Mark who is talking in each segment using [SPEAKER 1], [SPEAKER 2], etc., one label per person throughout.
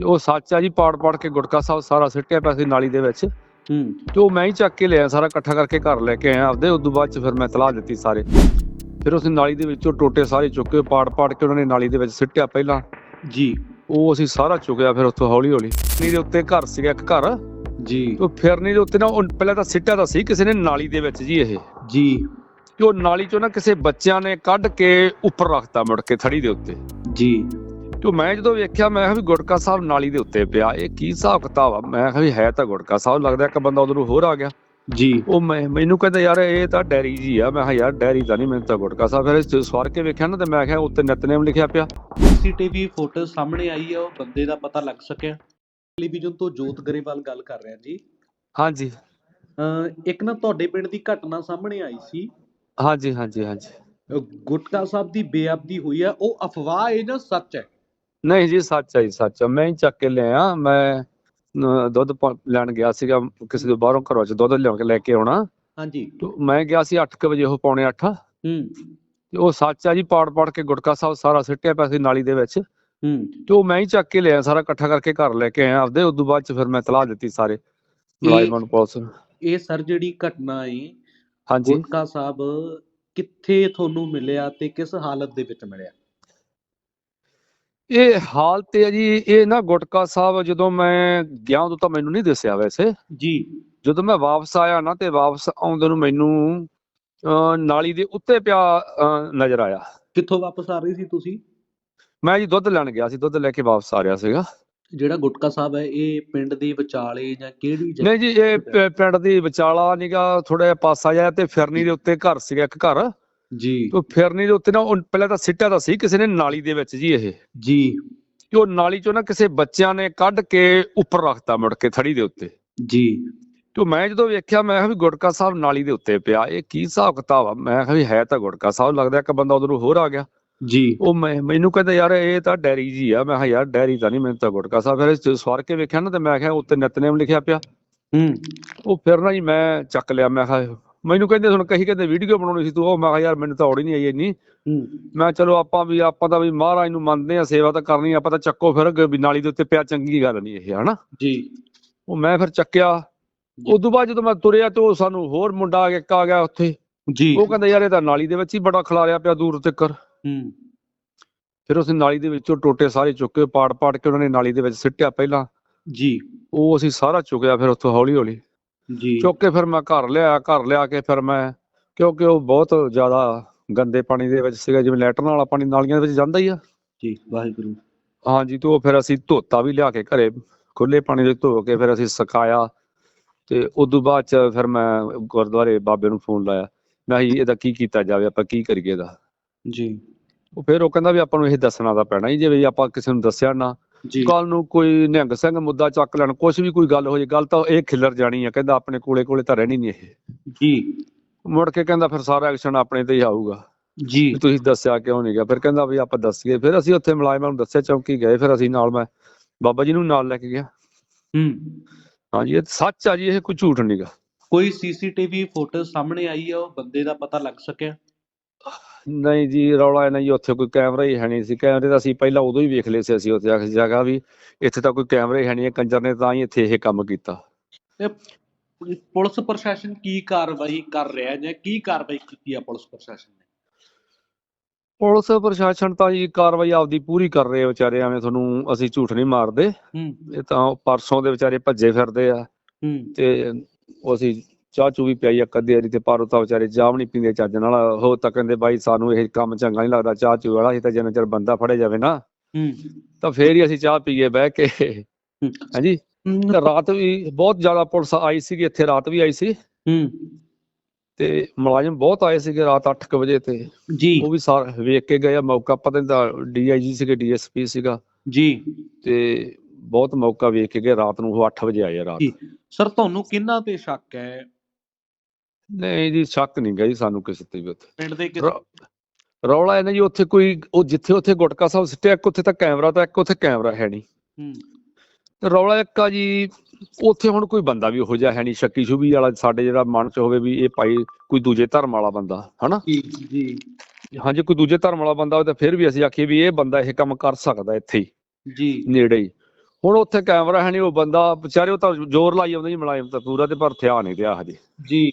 [SPEAKER 1] ਤੇ ਉਹ ਸੱਚ ਆ ਜੀ ਪਾੜ ਪਾੜ ਕੇ ਗੁਟਕਾ ਸਾਹਿਬ ਸਾਰਾ ਸਿੱਟਿਆ ਪਿਆ ਸੀ ਨਾਲੀ ਦੇ ਵਿੱਚ।
[SPEAKER 2] ਹੂੰ।
[SPEAKER 1] ਤੇ ਉਹ ਮੈਂ ਹੀ ਚੱਕ ਕੇ ਲਿਆ ਸਾਰਾ ਇਕੱਠਾ ਕਰਕੇ ਘਰ ਲੈ ਕੇ ਆਇਆ। ਆਪਦੇ ਉਦੋਂ ਬਾਅਦ ਚ ਫਿਰ ਮੈਂ ਤਲਾਹ ਦਿੱਤੀ ਸਾਰੇ। ਫਿਰ ਉਸ ਨਾਲੀ ਦੇ ਵਿੱਚੋਂ ਟੋਟੇ ਸਾਰੇ ਚੁੱਕੇ ਪਾੜ ਪਾੜ ਕੇ ਉਹਨਾਂ ਨੇ ਨਾਲੀ ਦੇ ਵਿੱਚ ਸਿੱਟਿਆ ਪਹਿਲਾਂ।
[SPEAKER 2] ਜੀ।
[SPEAKER 1] ਉਹ ਅਸੀਂ ਸਾਰਾ ਚੁੱਕਿਆ ਫਿਰ ਉੱਥੋਂ ਹੌਲੀ ਹੌਲੀ ਨੀ ਦੇ ਉੱਤੇ ਘਰ ਸੀਗਾ ਇੱਕ ਘਰ।
[SPEAKER 2] ਜੀ।
[SPEAKER 1] ਤੇ ਉਹ ਫਿਰਨੀ ਦੇ ਉੱਤੇ ਨਾ ਪਹਿਲਾਂ ਤਾਂ ਸਿੱਟਿਆ ਤਾਂ ਸੀ ਕਿਸੇ ਨੇ ਨਾਲੀ ਦੇ ਵਿੱਚ ਜੀ ਇਹ।
[SPEAKER 2] ਜੀ।
[SPEAKER 1] ਤੇ ਉਹ ਨਾਲੀ ਚੋਂ ਨਾ ਕਿਸੇ ਬੱਚਿਆਂ ਨੇ ਕੱਢ ਕੇ ਉੱਪਰ ਰੱਖਤਾ ਮੁੜ ਕੇ ਥੜੀ ਦੇ ਉੱਤੇ।
[SPEAKER 2] ਜੀ।
[SPEAKER 1] ਤੇ ਉਹ ਮੈਂ ਜਦੋਂ ਵੇਖਿਆ ਮੈਂ ਕਿਹਾ ਵੀ ਗੁਟਕਾ ਸਾਹਿਬ ਨਾਲੀ ਦੇ ਉੱਤੇ ਪਿਆ ਇਹ ਕੀ ਹਿਸਾਬ ਕਿਤਾਬ ਆ? ਮੈਂ ਕਿਹਾ ਵੀ ਹੈ ਤਾਂ ਗੁਟਕਾ ਸਾਹਿਬ ਲੱਗਦਾ ਇੱਕ ਬੰਦਾ ਉਧਰੋਂ ਹੋਰ ਆ ਗਿਆ।
[SPEAKER 2] ਜੀ।
[SPEAKER 1] ਉਹ ਮੈਂ ਮੈਨੂੰ ਕਹਿੰਦਾ ਯਾਰ ਇਹ ਤਾਂ ਡੈਰੀ ਜੀ ਆ। ਮੈਂ ਕਿਹਾ ਯਾਰ ਡੈਰੀ ਤਾਂ ਨਹੀਂ ਮੈਨੂੰ ਤਾਂ ਗੁਟਕਾ ਸਾਹਿਬ ਫਿਰ ਇਹ ਸਵਾਰ ਕੇ ਵੇਖਿਆ ਨਾ? ਤੇ ਮੈਂ ਕਿਹਾ ਉੱਤੇ ਨਿਤਨੇਮ ਲਿਖਿਆ ਪਿਆ।
[SPEAKER 2] ਸੀਸੀਟੀਵੀ ਫੋਟੋ ਸਾਹਮਣੇ ਆਈ ਹੈ ਉਹ ਬੰਦੇ ਦਾ ਪਤਾ ਲੱਗ ਸਕਿਆ। ਟੈਲੀਵਿਜ਼ਨ ਤੋਂ ਜੋਤ ਗਰੇਵਾਲ ਗੱਲ ਕਰ ਰਿਹਾ ਜੀ।
[SPEAKER 1] ਹਾਂਜੀ।
[SPEAKER 2] ਇੱਕ ਨਾ ਤੁਹਾਡੇ ਪਿੰਡ ਦੀ ਘਟਨਾ ਸਾਹਮਣੇ ਆਈ ਸੀ।
[SPEAKER 1] ਹਾਂਜੀ ਹਾਂਜੀ ਹਾਂਜੀ।
[SPEAKER 2] ਗੁਟਕਾ ਸਾਹਿਬ ਦੀ ਬੇਅਬਦੀ ਹੋਈ ਹੈ ਉਹ ਅਫਵਾਹ ਹੈ ਜਾਂ ਸੱਚ ਹੈ।
[SPEAKER 1] ਨਹੀਂ ਜੀ ਸੱਚ ਹੈ ਜੀ ਸੱਚ ਆ। ਮੈਂ ਹੀ ਚੱਕ ਕੇ ਲਿਆ ਮੈਂ ਅਹ, ਦੁੱਧ ਪਾ- ਲੈਣ ਗਿਆ ਸੀਗਾ ਕਿਸੇ ਦੇ ਬਾਹਰੋਂ ਘਰੋਂ ਚ ਦੁੱਧ ਲਿਆ ਕੇ ਲੈ ਕੇ ਆਉਣਾ।
[SPEAKER 2] ਹਾਂਜੀ।
[SPEAKER 1] ਤੇ ਮੈਂ ਗਿਆ ਸੀ 8:00 ਵਜੇ ਉਹ ਪੌਣੇ 8
[SPEAKER 2] ਹੂੰ।
[SPEAKER 1] ਤੇ ਉਹ ਸੱਚ ਆ ਜੀ ਪਾੜ ਪਾੜ ਕੇ ਗੁਟਕਾ ਸਾਹਿਬ ਸਾਰਾ ਸਿੱਟਿਆ ਪਿਆ ਸੀ ਨਾਲੀ ਦੇ ਵਿੱਚ।
[SPEAKER 2] ਹੂੰ।
[SPEAKER 1] ਤੇ ਉਹ ਮੈਂ ਹੀ ਚੱਕ ਕੇ ਲਿਆ ਸਾਰਾ ਇਕੱਠਾ ਕਰਕੇ ਘਰ ਲੈ ਕੇ ਆਇਆ ਆਪਦੇ। ਉਦੋਂ ਬਾਅਦ ਚ ਫਿਰ ਮੈਂ ਤਲਾਹ ਦਿੱਤੀ ਸਾਰੇ ਮੁਲਾਜ਼ਮਾਂ ਨੂੰ ਪੁਲਿਸ ਨੂੰ।
[SPEAKER 2] ਇਹ ਸਰ ਜਿਹੜੀ ਘਟਨਾ ਹੈ
[SPEAKER 1] ਹਾਂਜੀ।
[SPEAKER 2] ਗੁਟਕਾ ਸਾਹਿਬ ਕਿੱਥੇ ਤੁਹਾਨੂੰ ਮਿਲਿਆ ਤੇ ਕਿਸ ਹਾਲਤ ਦੇ ਵਿੱਚ ਮਿਲਿਆ?
[SPEAKER 1] ਇਹ ਹਾਲ ਤੇ ਹੈ ਜੀ ਇਹ ਨਾ ਗੁਟਕਾ ਸਾਹਿਬ ਜਦੋਂ ਮੈਂ ਗਿਆ ਉਦੋਂ ਤਾਂ ਮੈਨੂੰ ਨਹੀਂ ਦੱਸਿਆ ਵੈਸੇ।
[SPEAKER 2] ਜੀ।
[SPEAKER 1] ਜਦੋਂ ਮੈਂ ਵਾਪਸ ਆਇਆ ਨਾ ਤੇ ਵਾਪਸ ਆਉਂਦੇ ਨੂੰ ਮੈਨੂੰ ਨਾਲੀ ਦੇ ਉੱਤੇ ਪਿਆ ਨਜ਼ਰ ਆਇਆ।
[SPEAKER 2] ਕਿੱਥੋਂ ਵਾਪਸ ਆ ਰਹੇ ਸੀ ਤੁਸੀਂ?
[SPEAKER 1] ਮੈਂ ਜੀ ਦੁੱਧ ਲੈਣ ਗਿਆ ਸੀ ਦੁੱਧ ਲੈ ਕੇ ਵਾਪਸ ਆ ਰਿਹਾ ਸੀਗਾ।
[SPEAKER 2] ਜਿਹੜਾ ਗੁਟਕਾ ਸਾਹਿਬ ਹੈ ਇਹ ਪਿੰਡ ਦੇ ਵਿਚਾਲੇ ਜਾਂ ਕਿਹੜੀ ਜਗ੍ਹਾ?
[SPEAKER 1] ਨਹੀਂ ਜੀ ਇਹ ਪਿੰਡ ਦੀ ਵਿਚਾਲਾ ਨੀਗਾ ਥੋੜਾ ਜਿਹਾ ਪਾਸਾ ਜਿਹਾ ਤੇ ਫਿਰਨੀ ਦੇ ਉੱਤੇ ਘਰ ਸੀਗਾ ਇੱਕ ਘਰ।
[SPEAKER 2] ਜੀ।
[SPEAKER 1] ਤੇ ਫਿਰਨੀ ਦੇ ਉੱਤੇ ਨਾ ਉਹ ਪਹਿਲਾਂ ਤਾਂ ਸਿੱਟਿਆ ਤਾਂ ਸੀ ਕਿਸੇ ਨੇ ਨਾਲੀ ਦੇ ਵਿੱਚ ਜੀ ਇਹ।
[SPEAKER 2] ਜੀ।
[SPEAKER 1] ਤੇ ਉਹ ਨਾਲੀ ਚੋਂ ਨਾ ਕਿਸੇ ਬੱਚਿਆਂ ਨੇ ਕੱਢ ਕੇ ਉੱਪਰ ਰੱਖਤਾ ਮੁੜ ਕੇ ਥੜੀ ਦੇ ਉੱਤੇ।
[SPEAKER 2] ਜੀ।
[SPEAKER 1] ਤੇ ਮੈਂ ਜਦੋਂ ਵੇਖਿਆ ਮੈਂ ਕਿਹਾ ਵੀ ਗੁਟਕਾ ਸਾਹਿਬ ਨਾਲੀ ਦੇ ਉੱਤੇ ਪਿਆ ਇਹ ਕੀ ਹਿਸਾਬ ਕਿਤਾਬ ਆ? ਮੈਂ ਕਿਹਾ ਵੀ ਹੈ ਤਾਂ ਗੁਟਕਾ ਸਾਹਿਬ ਲੱਗਦਾ ਇੱਕ ਬੰਦਾ ਉਧਰੋਂ ਹੋਰ ਆ ਗਿਆ।
[SPEAKER 2] ਜੀ।
[SPEAKER 1] ਉਹ ਮੈਂ ਮੈਨੂੰ ਕਹਿੰਦਾ ਯਾਰ ਇਹ ਤਾਂ ਡੈਰੀ ਜੀ ਆ। ਮੈਂ ਕਿਹਾ ਯਾਰ ਡੈਰੀ ਤਾਂ ਨਹੀਂ ਮੈਨੂੰ ਤਾਂ ਗੁਟਕਾ ਸਾਹਿਬ ਫਿਰ ਸਵਾਰ ਕੇ ਵੇਖਿਆ ਨਾ ਤੇ ਮੈਂ ਕਿਹਾ ਉੱਤੇ ਨਿਤਨੇਮ ਲਿਖਿਆ ਪਿਆ।
[SPEAKER 2] ਹੂੰ।
[SPEAKER 1] ਉਹ ਫਿਰ ਨਾ ਜੀ ਮੈਂ ਚੱਕ ਲਿਆ ਮੈਂ ਕਿਹਾ ਮੈਨੂੰ ਕਹਿੰਦੇ ਹੁਣ ਕਹੀ ਕਹਿੰਦੇ ਵੀਡੀਓ ਬਣਾਉਣੀ ਸੀ ਤੂੰ ਉਹ ਮੈਂ ਕਿਹਾ ਯਾਰ ਮੈਨੂੰ ਤਾਂ ਔੜੀ ਨਹੀਂ ਆਈ ਇੰਨੀ।
[SPEAKER 2] ਹੂੰ।
[SPEAKER 1] ਮੈਂ ਚਲੋ ਆਪਾਂ ਵੀ ਆਪਾਂ ਤਾਂ ਵੀ ਮਹਾਰਾਜ ਨੂੰ ਮੰਨਦੇ ਆ ਸੇਵਾ ਤਾਂ ਕਰਨੀ ਆਪਾਂ ਤਾਂ ਚੱਕੋ ਫਿਰ ਵੀ ਨਾਲੀ ਦੇ ਉੱਤੇ ਪਿਆ ਚੰਗੀ ਗੱਲ ਨਹੀਂ ਇਹ ਹਨਾ?
[SPEAKER 2] ਜੀ।
[SPEAKER 1] ਉਹ ਮੈਂ ਫਿਰ ਚੱਕਿਆ। ਉਦੋਂ ਬਾਅਦ ਜਦੋਂ ਮੈਂ ਤੁਰਿਆ ਤੇ ਉਹ ਸਾਨੂੰ ਹੋਰ ਮੁੰਡਾ ਆ ਇੱਕ ਆ ਗਿਆ ਉੱਥੇ।
[SPEAKER 2] ਜੀ।
[SPEAKER 1] ਉਹ ਕਹਿੰਦਾ ਯਾਰ ਇਹ ਤਾਂ ਨਾਲੀ ਦੇ ਵਿੱਚ ਹੀ ਬੜਾ ਖਿਲਾਰਿਆ ਪਿਆ ਦੂਰ ਤੱਕ
[SPEAKER 2] ਹੂੰ।
[SPEAKER 1] ਫਿਰ ਉਸ ਨਾਲੀ ਦੇ ਵਿੱਚੋਂ ਟੋਟੇ ਸਾਰੇ ਚੁੱਕੇ ਪਾੜ ਪਾੜ ਕੇ ਉਹਨਾਂ ਨੇ ਨਾਲੀ ਦੇ ਵਿੱਚ ਸਿੱਟਿਆ ਪਹਿਲਾਂ।
[SPEAKER 2] ਜੀ।
[SPEAKER 1] ਉਹ ਅਸੀਂ ਸਾਰਾ ਚੁੱਕਿਆ ਫਿਰ ਉੱਥੋਂ ਹੌਲੀ ਹੌਲੀ
[SPEAKER 2] ਜੀ।
[SPEAKER 1] ਚੁੱਕ ਕੇ ਫਿਰ ਮੈਂ ਘਰ ਲਿਆ ਘਰ ਲਿਆ ਕੇ ਫਿਰ ਮੈਂ ਕਿਉਂਕਿ ਉਹ ਬਹੁਤ ਜ਼ਿਆਦਾ ਗੰਦੇ ਪਾਣੀ ਦੇ ਵਿੱਚ ਸੀਗਾ ਜਿਵੇਂ ਲੈਟਰਨ ਵਾਲਾ ਪਾਣੀ ਨਾਲੀਆਂ ਦੇ ਵਿੱਚ ਜਾਂਦਾ ਹੀ ਆ।
[SPEAKER 2] ਜੀ ਵਾਹਿਗੁਰੂ।
[SPEAKER 1] ਹਾਂਜੀ ਤੇ ਉਹ ਫਿਰ ਅਸੀਂ ਧੋਤਾ ਵੀ ਲਿਆ ਕੇ ਘਰੇ ਖੁੱਲੇ ਪਾਣੀ ਦੇ ਧੋ ਕੇ ਫਿਰ ਅਸੀਂ ਸੁਕਾਇਆ ਤੇ ਉਦੋਂ ਬਾਅਦ ਚ ਫਿਰ ਮੈਂ ਗੁਰਦੁਆਰੇ ਬਾਬੇ ਨੂੰ ਫੋਨ ਲਾਇਆ ਮੈਂ ਜੀ ਇਹਦਾ ਕੀ ਕੀਤਾ ਜਾਵੇ ਆਪਾਂ ਕੀ ਕਰੀਏ ਇਹਦਾ?
[SPEAKER 2] ਜੀ।
[SPEAKER 1] ਉਹ ਫਿਰ ਉਹ ਕਹਿੰਦਾ ਵੀ ਆਪਾਂ ਨੂੰ ਇਹ ਦੱਸਣਾ ਤਾਂ ਪੈਣਾ ਹੀ ਜੇ ਵੀ ਆਪਾਂ ਕਿਸੇ ਨੂੰ ਦੱਸਿਆ ਨਾ
[SPEAKER 2] ਜੀ
[SPEAKER 1] ਕੱਲ ਨੂੰ ਕੋਈ ਨਿਹੰਗ ਸਿੰਘ ਮੁੱਦਾ ਚੱਕ ਲੈਣ ਕੁਝ ਵੀ ਕੋਈ ਗੱਲ ਹੋ ਜੇ ਗੱਲ ਤਾਂ ਇਹ ਖਿੱਲਰ ਜਾਣੀ ਆ ਕਹਿੰਦਾ ਆਪਣੇ ਕੋਲੇ ਕੋਲੇ ਤਾਂ ਰਹਿਣੀ ਨਹੀਂ ਇਹ।
[SPEAKER 2] ਜੀ।
[SPEAKER 1] ਮੁੜ ਕੇ ਕਹਿੰਦਾ ਫਿਰ ਸਾਰਾ ਐਕਸ਼ਨ ਆਪਣੇ ਤੇ ਹੀ ਆਊਗਾ।
[SPEAKER 2] ਜੀ।
[SPEAKER 1] ਤੁਸੀਂ ਦੱਸਿਆ ਕਿਉਂ ਨਹੀਂ ਗਿਆ ਫਿਰ ਕਹਿੰਦਾ ਵੀ ਆਪਾਂ ਦੱਸੀਏ ਫਿਰ ਅਸੀਂ ਉੱਥੇ ਮੁਲਾਜ਼ਮਾਂ ਨੂੰ ਦੱਸਿਆ ਚੌਂਕੀ ਗਏ ਫਿਰ ਅਸੀਂ ਨਾਲ ਮੈਂ ਬਾਬਾ ਜੀ ਨੂੰ ਨਾਲ ਲੈ ਕੇ ਗਿਆ।
[SPEAKER 2] ਹੂੰ।
[SPEAKER 1] ਹਾਂਜੀ ਇਹ ਸੱਚ ਆ ਜੀ ਇਹ ਕੋਈ ਝੂਠ ਨਹੀਂਗਾ
[SPEAKER 2] ਕੋਈ ਸੀਸੀਟੀਵੀ ਫੋਟੋ ਸਾਹਮਣੇ ਆਈ ਹੈ ਉਹ ਬੰਦੇ ਦਾ ਪਤਾ ਲੱਗ ਸਕਿਆ?
[SPEAKER 1] ਨਹੀਂ ਜੀ ਰੌਲਾ ਇਹ ਨਹੀਂ ਉੱਥੇ ਕੋਈ ਕੈਮਰਾ ਹੀ ਹੈ ਨਹੀਂ ਸੀ। ਕੈਮਰੇ ਤਾਂ ਅਸੀਂ ਪਹਿਲਾਂ ਉਦੋਂ ਹੀ ਵੇਖ ਲਏ ਸੀ ਅਸੀਂ ਉੱਥੇ ਆ ਕੇ ਜਗ੍ਹਾ ਵੀ। ਇੱਥੇ ਤਾਂ ਕੋਈ ਕੈਮਰੇ ਹੈ ਨਹੀਂ ਇਹ ਕੰਜਰ ਨੇ ਤਾਂ ਹੀ ਇੱਥੇ ਇਹ ਕੰਮ ਕੀਤਾ।
[SPEAKER 2] ਤੇ ਪੁਲਿਸ ਪ੍ਰਸ਼ਾਸਨ ਕੀ ਕਾਰਵਾਈ ਕਰ ਰਿਹਾ ਜਾਂ ਕੀ ਕਾਰਵਾਈ ਕੀਤੀ ਹੈ ਪੁਲਿਸ ਪ੍ਰਸ਼ਾਸਨ ਨੇ?
[SPEAKER 1] ਪੁਲਿਸ ਪ੍ਰਸ਼ਾਸਨ ਤਾਂ ਜੀ ਕਾਰਵਾਈ ਆਪਦੀ ਪੂਰੀ ਕਰ ਰਹੇ ਆ ਵਿਚਾਰੇ ਐਵੇਂ ਤੁਹਾਨੂੰ ਅਸੀਂ ਝੂਠ ਨਹੀਂ ਮਾਰਦੇ। ਇਹ ਤਾਂ ਪਰਸੋਂ ਦੇ ਵਿਚਾਰੇ ਭੱਜੇ ਫਿਰਦੇ ਆ। ਤੇ ਉਹ ਅਸੀਂ ਚਾਹ ਚੂ ਵੀ ਪਿਆਈ ਇੱਕ ਅੱਧੀ ਵਾਰੀ ਤੇ ਪਰ ਉਹ ਤਾਂ ਵਿਚਾਰੇ ਚਾਹ ਵੀ ਨਹੀਂ ਪੀਂਦੇ ਚੱਜ ਨਾਲ। ਉਹ ਤਾਂ ਕਹਿੰਦੇ ਬਾਈ ਸਾਨੂੰ ਇਹ ਕੰਮ ਚੰਗਾ ਨਹੀਂ ਲੱਗਦਾ ਚਾਹ ਚੂ ਵਾਲਾ ਇਹ ਤਾਂ ਜਿੰਨਾ ਚਿਰ ਬੰਦਾ ਫੜੇ ਜਾਵੇ ਨਾ।
[SPEAKER 2] ਹੂੰ।
[SPEAKER 1] ਤਾਂ ਫੇਰ ਹੀ ਅਸੀਂ ਚਾਹ ਪੀਏ ਬਹਿ ਕੇ।
[SPEAKER 2] ਹੂੰ।
[SPEAKER 1] ਹਾਂਜੀ? ਤੇ ਰਾਤ ਵੀ ਬਹੁਤ ਜ਼ਿਆਦਾ ਪੁਲਿਸ ਆਈ ਸੀਗੀ ਇੱਥੇ ਰਾਤ ਵੀ ਆਈ ਸੀ।
[SPEAKER 2] ਹੂੰ।
[SPEAKER 1] ਤੇ ਮੁਲਾਜ਼ਮ ਬਹੁਤ ਆਏ ਸੀਗੇ ਰਾਤ 8:00 ਵਜੇ ਤੇ।
[SPEAKER 2] ਜੀ।
[SPEAKER 1] ਉਹ ਵੀ ਸਾਰ ਵੇਖ ਕੇ ਗਏ ਆ ਮੌਕਾ ਪਤਾ ਨਹੀਂ ਡੀਆਈਜੀ ਸੀਗੇ ਡੀਐਸਪੀ ਸੀਗਾ।
[SPEAKER 2] ਜੀ।
[SPEAKER 1] ਤੇ ਬਹੁਤ ਮੌਕਾ ਵੇਖ ਕੇ ਗਏ ਰਾਤ ਨੂੰ ਉਹ 8 ਵਜੇ ਆਏ ਆ ਰਾਤ।
[SPEAKER 2] ਸਰ ਤੁਹਾਨੂੰ ਕਿੰਨਾ ਤੇ ਸ਼ੱਕ ਹੈ
[SPEAKER 1] ਨਹੀਂ ਜੀ ਸ਼ੱਕ ਨਹੀਂ ਗਈ ਸਾਨੂੰ ਕਿਸੇ ਤੇ ਵੀ ਉੱਥੇ।
[SPEAKER 2] ਪਿੰਡ ਦੇ ਕਿਸ
[SPEAKER 1] ਰੌਲਾ ਇਹ ਨਾ ਜੀ ਉੱਥੇ ਕੋਈ ਉਹ ਜਿੱਥੇ ਉੱਥੇ ਗੁਟਕਾ ਸਾਹਿਬ ਸਿੱਟਿਆ ਇੱਕ ਉੱਥੇ ਤਾਂ ਕੈਮਰਾ ਤਾਂ ਇੱਕ ਉੱਥੇ ਕੈਮਰਾ ਹੈ ਨਹੀਂ।
[SPEAKER 2] ਹੂੰ।
[SPEAKER 1] ਤੇ ਰੌਲਾ ਇੱਕ ਆ ਜੀ ਉੱਥੇ ਹੁਣ ਕੋਈ ਬੰਦਾ ਵੀ ਉਹੋ ਜਿਹਾ ਹੈ ਨਹੀਂ ਸ਼ੱਕੀ ਸ਼ੁਬੀ ਵਾਲਾ ਸਾਡੇ ਜਿਹੜਾ ਮਨ ਚ ਹੋਵੇ ਵੀ ਇਹ ਭਾਈ ਕੋਈ ਦੂਜੇ ਧਰਮ ਵਾਲਾ ਬੰਦਾ ਹਨਾ?
[SPEAKER 2] ਜੀ ਜੀ।
[SPEAKER 1] ਹਾਂਜੀ ਕੋਈ ਦੂਜੇ ਧਰਮ ਵਾਲਾ ਬੰਦਾ ਹੋਵੇ ਤਾਂ ਫਿਰ ਵੀ ਅਸੀਂ ਆਖੀਏ ਵੀ ਇਹ ਬੰਦਾ ਇਹ ਕੰਮ ਕਰ ਸਕਦਾ ਇੱਥੇ ਹੀ।
[SPEAKER 2] ਜੀ।
[SPEAKER 1] ਨੇੜੇ ਹੀ। ਹੁਣ ਉੱਥੇ ਕੈਮਰਾ ਹੈ ਨਹੀਂ ਉਹ ਬੰਦਾ ਵਿਚਾਰੇ ਉਹ ਤਾਂ ਜ਼ੋਰ ਲਾਈ ਆਉਂਦੇ ਜੀ ਮੁਲਾਜ਼ਮ ਤਾਂ ਪੂਰਾ ਤੇ ਪਰ ਥਿਆ ਨਹੀਂ ਰਿਹਾ ਹਜੇ।
[SPEAKER 2] ਜੀ।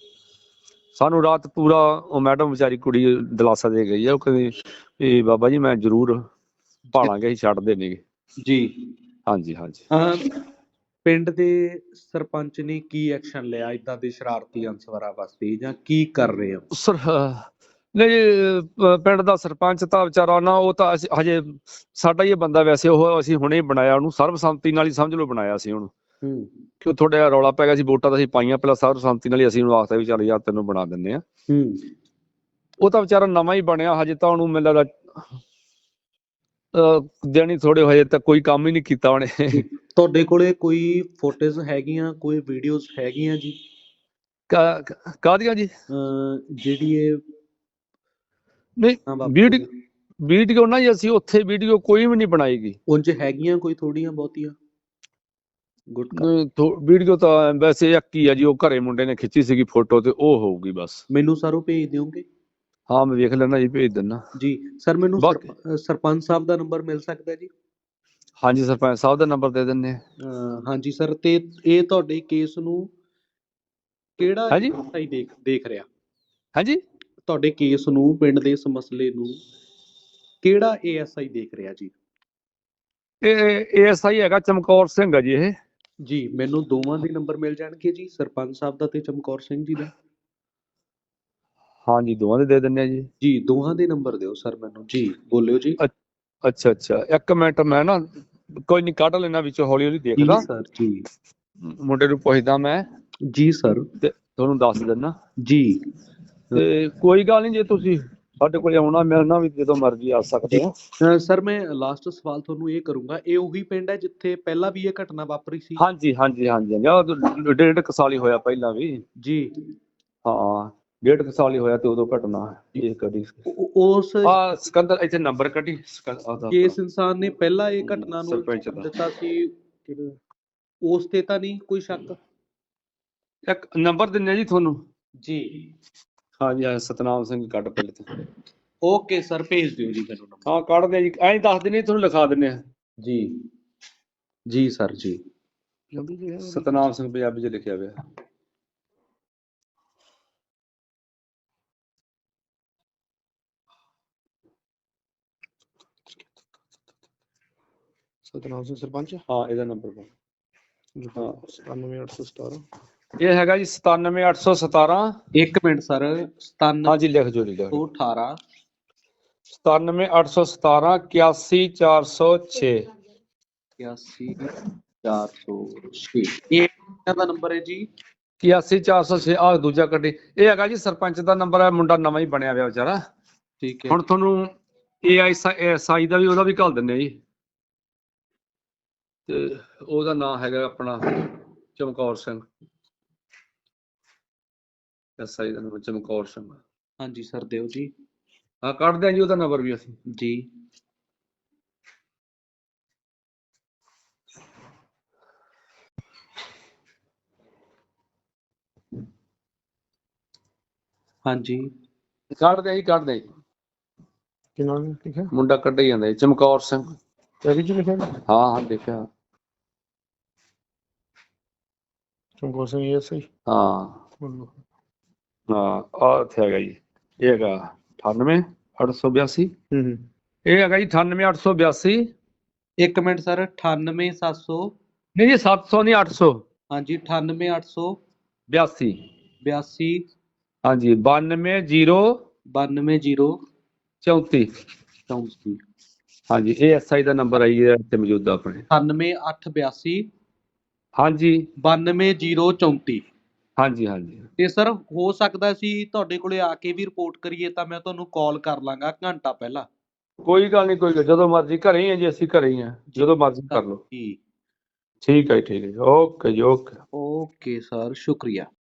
[SPEAKER 1] ਸਾਨੂੰ ਰਾਤ ਪੂਰਾ ਉਹ ਮੈਡਮ ਵਿਚਾਰੀ ਕੁੜੀ ਦਿਲਾਸਾ ਦੇ ਗਈ ਆ ਉਹ ਕਹਿੰਦੀ ਵੀ ਬਾਬਾ ਜੀ ਮੈਂ ਜ਼ਰੂਰ ਭਾਲਾਂਗੇ ਅਸੀਂ ਛੱਡਦੇ ਨਹੀਂਗੇ
[SPEAKER 2] ਜੀ।
[SPEAKER 1] ਹਾਂਜੀ ਹਾਂਜੀ।
[SPEAKER 2] ਪਿੰਡ ਦੇ ਸਰਪੰਚ ਨੇ ਕੀ ਐਕਸ਼ਨ ਲਿਆ ਇਦਾਂ ਦੇ ਸ਼ਰਾਰਤੀ ਅਨਸਰਾਂ ਵਾਸਤੇ ਜਾਂ ਕੀ ਕਰ ਰਹੇ ਹੋ?
[SPEAKER 1] ਸਰ ਨਹੀਂ ਪਿੰਡ ਦਾ ਸਰਪੰਚ ਤਾਂ ਵਿਚਾਰਾ ਨਾ ਉਹ ਤਾਂ ਹਜੇ ਸਾਡਾ ਹੀ ਇਹ ਬੰਦਾ ਵੈਸੇ ਉਹ ਅਸੀਂ ਹੁਣੇ ਹੀ ਬਣਾਇਆ ਉਹਨੂੰ ਸਰਬਸੰਮਤੀ ਨਾਲ ਹੀ ਸਮਝ ਲਓ ਬਣਾਇਆ ਸੀ ਉਹਨੂੰ।
[SPEAKER 2] ਹੂੰ।
[SPEAKER 1] ਕਿ ਥੋੜਾ ਜਿਹਾ ਰੌਲਾ ਪੈ ਗਿਆ ਸੀ? ਵੋਟਾਂ ਤਾਂ ਅਸੀਂ ਪਾਈਆਂ ਪਹਿਲਾਂ ਸਰਬਸੰਮਤੀ ਨਾਲ ਹੀ ਅਸੀਂ ਉਹਨੂੰ ਆਖਤਾ ਵੀ ਚੱਲ ਯਾਰ ਤੈਨੂੰ ਬਣਾ ਦਿੰਦੇ ਆ
[SPEAKER 2] ਹੂੰ।
[SPEAKER 1] ਉਹ ਤਾਂ ਵਿਚਾਰਾ ਨਵਾਂ ਹੀ ਬਣਿਆ ਹਜੇ ਤਾਂ ਉਹਨੂੰ ਮੈਨੂੰ ਲੱਗਦਾ ਦਿਨ ਹੀ ਥੋੜੇ ਹੋਏ ਤਾਂ ਕੋਈ ਕੰਮ ਹੀ ਨਹੀਂ ਕੀਤਾ ਉਹਨੇ।
[SPEAKER 2] ਤੁਹਾਡੇ ਕੋਲੇ ਕੋਈ ਫੋਟੋਜ਼ ਹੈਗੀਆਂ ਕੋਈ ਵੀਡੀਓਜ਼ ਹੈਗੀਆਂ ਜੀ?
[SPEAKER 1] ਕਾਹਦੀਆਂ ਜੀ?
[SPEAKER 2] ਜਿਹੜੀ ਇਹ
[SPEAKER 1] ਨਹੀਂ ਵੀਡੀਓ ਵੀਡੀਓ ਨਾ ਜੀ ਅਸੀਂ ਉੱਥੇ ਵੀਡੀਓ ਕੋਈ ਵੀ ਨਹੀਂ ਬਣਾਈਗੀ।
[SPEAKER 2] ਉਂਝ ਹੈਗੀਆਂ ਕੋਈ ਥੋੜੀਆਂ ਬਹੁਤੀਆਂ? ਗੁੱਡ
[SPEAKER 1] ਵੀਡੀਓ ਤਾਂ ਵੈਸੇ ਇੱਕ ਹੀ ਆ ਜੀ ਉਹ ਘਰੇ ਮੁੰਡੇ ਨੇ ਖਿੱਚੀ ਸੀਗੀ ਫੋਟੋ ਤੇ ਉਹ ਹੋਊਗੀ ਬਸ।
[SPEAKER 2] ਮੈਨੂੰ ਸਰ ਉਹ ਭੇਜ ਦਿਓਗੇ?
[SPEAKER 1] ਹਾਂ ਮੈਂ ਵੇਖ ਲੈਣਾ ਜੀ ਭੇਜ ਦਿੰਦਾ।
[SPEAKER 2] ਜੀ ਸਰ ਮੈਨੂੰ ਸਰਪੰਚ ਸਾਹਿਬ ਦਾ ਨੰਬਰ ਮਿਲ ਸਕਦਾ ਜੀ?
[SPEAKER 1] ਹਾਂਜੀ ਸਰਪੰਚ ਸਾਹਿਬ ਦਾ ਨੰਬਰ ਦੇ
[SPEAKER 2] ਅਹ ਹਾਂਜੀ ਸਰ ਤੇ ਇਹ ਤੁਹਾਡੇ ਕੇਸ ਨੂੰ ਕਿਹੜਾ
[SPEAKER 1] ਹਾਂਜੀ?
[SPEAKER 2] ਦੇਖ ਦੇਖ ਰਿਹਾ?
[SPEAKER 1] ਹਾਂਜੀ।
[SPEAKER 2] ਤੁਹਾਡੇ ਕੇਸ ਨੂੰ ਪਿੰਡ ਦੇ ਇਸ ਮਸਲੇ ਨੂੰ ਕਿਹੜਾ ਏਐਸਆਈ ਦੇਖ ਰਿਹਾ ਜੀ?
[SPEAKER 1] ਇਹ ਏਐਸਆਈ ਹੈਗਾ ਚਮਕੌਰ ਸਿੰਘ ਆ ਜੀ ਇਹ।
[SPEAKER 2] ਜੀ ਮੈਨੂੰ ਦੋਵਾਂ ਦੇ ਨੰਬਰ ਮਿਲ ਜਾਣਗੇ ਜੀ ਸਰਪੰਚ ਸਾਹਿਬ ਦਾ ਤੇ ਚਮਕੌਰ ਸਿੰਘ ਜੀ ਦਾ।
[SPEAKER 1] ਹਾਂਜੀ ਦੋਵਾਂ ਦੇ ਦੇ ਦਿੰਦੇ ਆ ਜੀ।
[SPEAKER 2] ਜੀ ਦੋਹਾਂ ਦੇ ਨੰਬਰ ਦਿਓ ਸਰ ਮੈਨੂੰ ਜੀ ਬੋਲਿਓ ਜੀ।
[SPEAKER 1] ਅੱਛਾ ਅੱਛਾ ਇੱਕ ਮਿੰਟ ਮੈਂ ਨਾ ਕੋਈ ਨਹੀਂ ਕੱਢ ਲੈਣਾ ਵਿੱਚੋਂ ਹੌਲੀ ਹੌਲੀ
[SPEAKER 2] ਜੀ
[SPEAKER 1] ਦੇਖਦਾ।
[SPEAKER 2] ਸਰ ਜੀ।
[SPEAKER 1] ਮੁੰਡੇ ਨੂੰ ਪੁੱਛਦਾ ਮੈਂ
[SPEAKER 2] ਜੀ ਸਰ।
[SPEAKER 1] ਤੁਹਾਨੂੰ ਦੱਸ ਦਿੰਦਾ।
[SPEAKER 2] ਜੀ।
[SPEAKER 1] ਤੇ ਕੋਈ ਗੱਲ ਨਹੀਂ ਜੇ ਤੁਸੀਂ ਸਾਡੇ ਕੋਲੇ ਆਉਣਾ ਮਿਲਣਾ ਵੀ ਜਦੋਂ ਮਰਜ਼ੀ ਆ ਸਕਦੇ ਆ
[SPEAKER 2] ਸਰ ਮੈਂ ਲਾਸਟ ਸਵਾਲ ਤੁਹਾਨੂੰ ਇਹ ਕਰੂੰਗਾ ਇਹ ਉਹੀ ਪਿੰਡ ਹੈ ਜਿੱਥੇ ਪਹਿਲਾਂ ਵੀ ਇਹ ਘਟਨਾ ਵਾਪਰੀ ਸੀ?
[SPEAKER 1] ਹਾਂਜੀ ਹਾਂਜੀ ਹਾਂਜੀ ਤਾਂ ਡੇਢ ਕੁ ਸਾਲ ਹੀ ਹੋਇਆ ਪਹਿਲਾਂ ਵੀ।
[SPEAKER 2] ਜੀ।
[SPEAKER 1] ਹਾਂ ਡੇਢ ਕੁ ਸਾਲ ਹੀ ਹੋਇਆ ਤੇ ਉਦੋਂ ਘਟਨਾ ਇਹ ਕਦੀ
[SPEAKER 2] ਉਹ- ਉਸ
[SPEAKER 1] ਆ ਸਿਕੰਦਰ ਇੱਥੇ ਨੰਬਰ ਕੱਢੀ।
[SPEAKER 2] ਕੇਸ ਇਨਸਾਨ ਨੇ ਪਹਿਲਾਂ ਇਹ ਘਟਨਾ ਨੂੰ। ਦਿੱਤਾ ਸੀ ਉਸ ਤੇ ਤਾਂ ਨਹੀਂ ਕੋਈ ਸ਼ੱਕ?
[SPEAKER 1] ਇੱਕ ਨੰਬਰ ਦਿੰਨੇ ਜੀ ਤੁਹਾਨੂੰ।
[SPEAKER 2] ਜੀ।
[SPEAKER 1] ਹਾਂਜੀ ਆ ਸਤਨਾਮ ਸਿੰਘ ਕੱਢ ਪਹਿਲੇ ਤੇ।
[SPEAKER 2] ਓਕੇ ਸਰ ਭੇਜ ਦਿਓ ਜੀ ਮੈਨੂੰ ਨੰਬਰ
[SPEAKER 1] ਹਾਂ ਕੱਢਦੇ ਆ ਜੀ। ਐਂ ਦੱਸ ਦਿੰਨੇ ਤੁਹਾਨੂੰ ਲਿਖਾ ਦਿੰਨੇ ਆ
[SPEAKER 2] ਜੀ। ਜੀ ਸਰ ਜੀ।
[SPEAKER 1] ਸਤਨਾਮ ਸਿੰਘ ਪੰਜਾਬੀ ਚ ਲਿਖਿਆ ਹੋਇਆ।
[SPEAKER 3] ਸਤਨਾਮ ਸਿੰਘ ਸਰਪੰਚ?
[SPEAKER 1] ਹਾਂ ਇਹਦਾ ਨੰਬਰ ਹਾਂ
[SPEAKER 3] 97817
[SPEAKER 1] ਇਹ ਹੈਗਾ ਜੀ 97817
[SPEAKER 2] ਇੱਕ ਮਿੰਟ ਸਰ 97
[SPEAKER 1] ਹਾਂਜੀ ਲਿਖ ਜੋ ਲਿਖ
[SPEAKER 2] 18
[SPEAKER 1] 97817 81406
[SPEAKER 2] 81406 ਇਹ ਦਾ ਨੰਬਰ ਹੈ ਜੀ?
[SPEAKER 1] 81406 ਆ ਦੂਜਾ ਕੱਢੀ। ਇਹ ਹੈਗਾ ਜੀ ਸਰਪੰਚ ਦਾ ਨੰਬਰ ਹੈ ਮੁੰਡਾ ਨਵਾਂ ਹੀ ਬਣਿਆ ਹੋਇਆ ਵਿਚਾਰਾ।
[SPEAKER 2] ਠੀਕ ਹੈ।
[SPEAKER 1] ਹੁਣ ਤੁਹਾਨੂੰ ਏਆਈਐਸਆਈ ਦਾ ਵੀ ਉਹਦਾ ਵੀ ਘੱਲ ਦਿੰਨੇ ਜੀ। ਤੇ ਉਹਦਾ ਨਾਮ ਹੈਗਾ ਆਪਣਾ ਚਮਕੌਰ ਸਿੰਘ। ਐਸਆਈ ਦਾ ਨਾਮ ਚਮਕੌਰ ਸਿੰਘ।
[SPEAKER 2] ਹਾਂਜੀ ਸਰ ਦਿਓ ਜੀ।
[SPEAKER 1] ਹਾਂ ਕੱਢਦੇ ਆ ਜੀ ਉਹਦਾ ਨੰਬਰ ਵੀ ਅਸੀਂ।
[SPEAKER 2] ਜੀ। ਹਾਂਜੀ।
[SPEAKER 1] ਕੱਢਦੇ ਆ ਜੀ ਕੱਢਦੇ ਆ ਜੀ।
[SPEAKER 3] ਕੀ ਨਾਮ ਹੈ ਠੀਕ ਹੈ
[SPEAKER 1] ਮੁੰਡਾ ਕੱਢੀ ਜਾਂਦਾ ਜੀ ਚਮਕੌਰ ਸਿੰਘ।
[SPEAKER 3] ਤੇ ਜੀ ਲਿਖਿਆ
[SPEAKER 1] ਹਾਂ ਹਾਂ ਦੇਖਿਆ
[SPEAKER 3] ਚੰਗੋਰ ਸਿੰਘ ਇਹ ਸਹੀ?
[SPEAKER 1] ਹਾਂ।
[SPEAKER 3] ਬੋਲੋ।
[SPEAKER 1] ਹਾਂ ਆ ਇੱਥੇ ਹੈਗਾ ਜੀ ਇਹ ਹੈਗਾ 98 882
[SPEAKER 3] ਹੂੰ ਹੂੰ।
[SPEAKER 1] ਇਹ ਹੈਗਾ ਜੀ 98 882
[SPEAKER 2] ਇੱਕ ਮਿੰਟ ਸਰ 98700
[SPEAKER 1] ਨਹੀਂ ਜੀ 700 ਨਹੀਂ 800
[SPEAKER 2] ਹਾਂਜੀ 98882
[SPEAKER 1] 82 ਹਾਂਜੀ 92 0
[SPEAKER 2] 920
[SPEAKER 1] 34
[SPEAKER 2] 34
[SPEAKER 1] ਹਾਂਜੀ ਇਹ ਐਸਆਈ ਦਾ ਨੰਬਰ ਹੈ ਜੀ ਇਹ ਇੱਥੇ ਮੌਜੂਦ ਆਪਣੇ।
[SPEAKER 2] 98882
[SPEAKER 1] ਹਾਂਜੀ।
[SPEAKER 2] 92034
[SPEAKER 1] ਹਾਂਜੀ ਹਾਂਜੀ।
[SPEAKER 2] ਤੇ ਸਰ ਹੋ ਸਕਦਾ ਸੀ ਤੁਹਾਡੇ ਕੋਲੇ ਆ ਕੇ ਵੀ ਰਿਪੋਰਟ ਕਰੀਏ ਤਾਂ ਮੈਂ ਤੁਹਾਨੂੰ ਕਾਲ ਕਰ ਲਾਂਗਾ ਘੰਟਾ ਪਹਿਲਾਂ।
[SPEAKER 1] ਕੋਈ ਗੱਲ ਨਹੀਂ ਕੋਈ ਗੱਲ- ਜਦੋਂ ਮਰਜ਼ੀ ਘਰੇ ਹੀ ਆ ਜੀ ਅਸੀਂ ਘਰੇ ਹੀ ਆ। ਜਦੋਂ ਮਰਜ਼ੀ ਕਰ ਲਓ।
[SPEAKER 2] ਜੀ
[SPEAKER 1] ਠੀਕ ਹੈ ਜੀ, ਠੀਕ ਹੈ ਜੀ। ਓਕੇ ਜੀ ਓਕੇ।
[SPEAKER 2] ਓਕੇ ਸਰ ਸ਼ੁਕਰੀਆ।